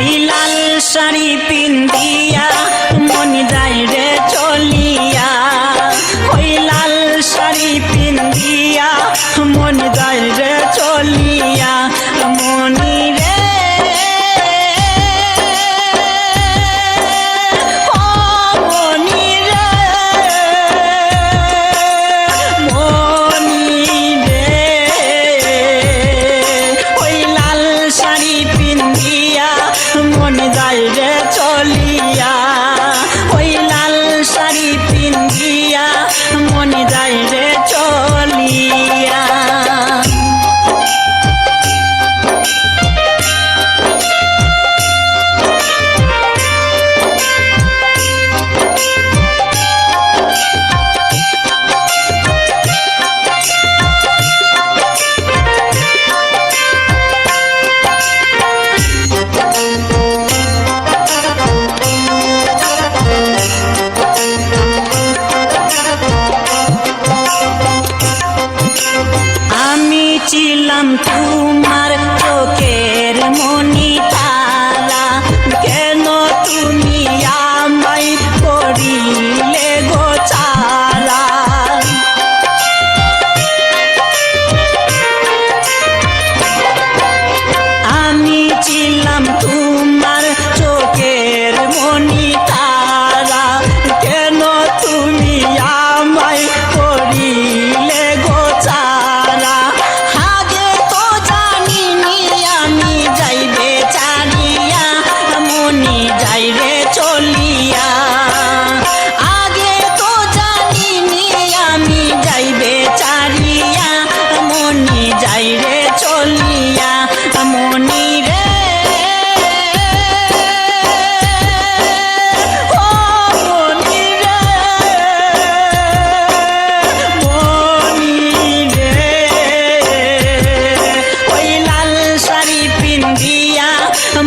ওই লাল শাড়ি পিন্দিয়া মন যায় রে চলিয়া। ওই লাল শাড়ি পিন্দিয়া মন মনে যায় রে ছিলাম তোমার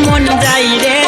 মন যাই রে